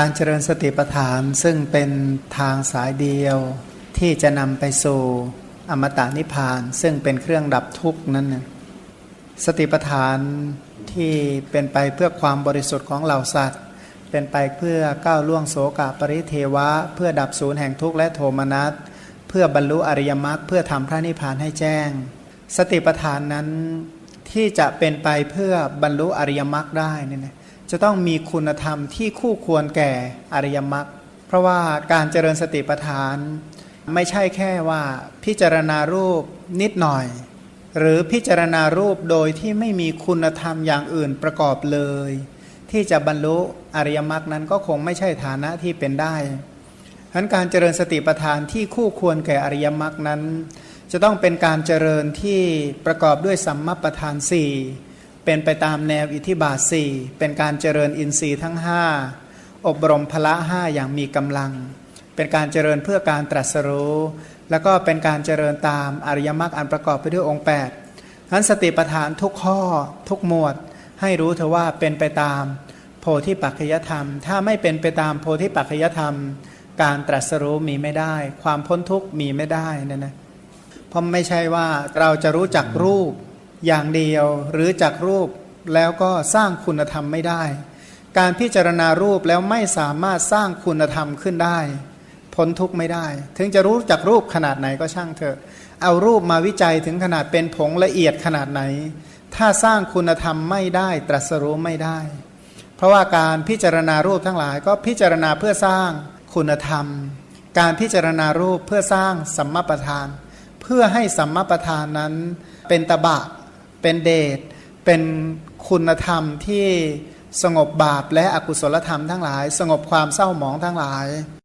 การเจริญสติปัฏฐานซึ่งเป็นทางสายเดียวที่จะนำไปสู่อมตะนิพพาน ซึ่งเป็นเครื่องดับทุกข์นั้นนะสติปัฏฐานที่เป็นไปเพื่อความบริสุทธิ์ของเหล่าสัตว์ เป็นไปเพื่อก้าวล่วงโสกปริเทวะ เพื่อดับศูนย์แห่งทุกข์และโทมนัสเพื่อบรรลุอริยมรรคเพื่อทำพระนิพพานให้แจ้ง สติปัฏฐานนั้นที่จะเป็นไปเพื่อบรรลุอริยมรรคได้นี่นะ จะต้องมีคุณธรรมที่คู่ควรแก่อริยมรรคเพราะว่าการเจริญสติปัฏฐาน ไม่ใช่แค่ว่าพิจารณารูปนิดหน่อย หรือพิจารณารูปโดยที่ไม่มีคุณธรรมอย่างอื่นประกอบเลย ที่จะบรรลุอริยมรรคนั้นก็คงไม่ใช่ฐานะที่เป็นได้ฉะนั้นการเจริญสติปัฏฐานที่คู่ควรแก่อริยมรรคนั้น จะต้องเป็นการเจริญที่ประกอบด้วยสัมมาประธานสี่ เป็นไปตามแนวอิทธิบาทสี่เป็นการเจริญอินทรีย์ทั้งห้าอบรมพละห้าอย่างมีกำลัง เป็นการเจริญเพื่อการตรัสรู้ แล้วก็เป็นการเจริญตามอริยมรรคอันประกอบไปด้วยองค์8นั้นสติปัฏฐานทุกข้อทุกหมวด ให้รู้เถอะว่าเป็นไปตามโพธิปัจจยธรรม ถ้าไม่เป็นไปตามโพธิปัจจยธรรม การตรัสรู้มีไม่ได้ ความพ้นทุกข์มีไม่ได้นะนะเพราะไม่ใช่ว่าเราจะรู้จักรูป อย่างเดียวหรือจักรูปแล้วก็สร้างคุณธรรมไม่ได้ การพิจารณารูปแล้วไม่สามารถสร้างคุณธรรมขึ้นได้ พ้นทุกข์ไม่ได้ ถึงจะรู้จักรูปขนาดไหนก็ช่างเถอะ เอารูปมาวิจัยถึงขนาดเป็นผงละเอียดขนาดไหน ถ้าสร้างคุณธรรมไม่ได้ตรัสรู้ไม่ได้ เพราะว่าการพิจารณารูปทั้งหลายก็พิจารณาเพื่อสร้างคุณธรรม การพิจารณารูปเพื่อสร้างสัมมาประธาน เพื่อให้สัมมาประธานนั้นเป็นตบะ เป็นเดชเป็นคุณธรรมที่สงบบาปและอกุศลธรรมทั้งหลาย สงบความเศร้าหมองทั้งหลาย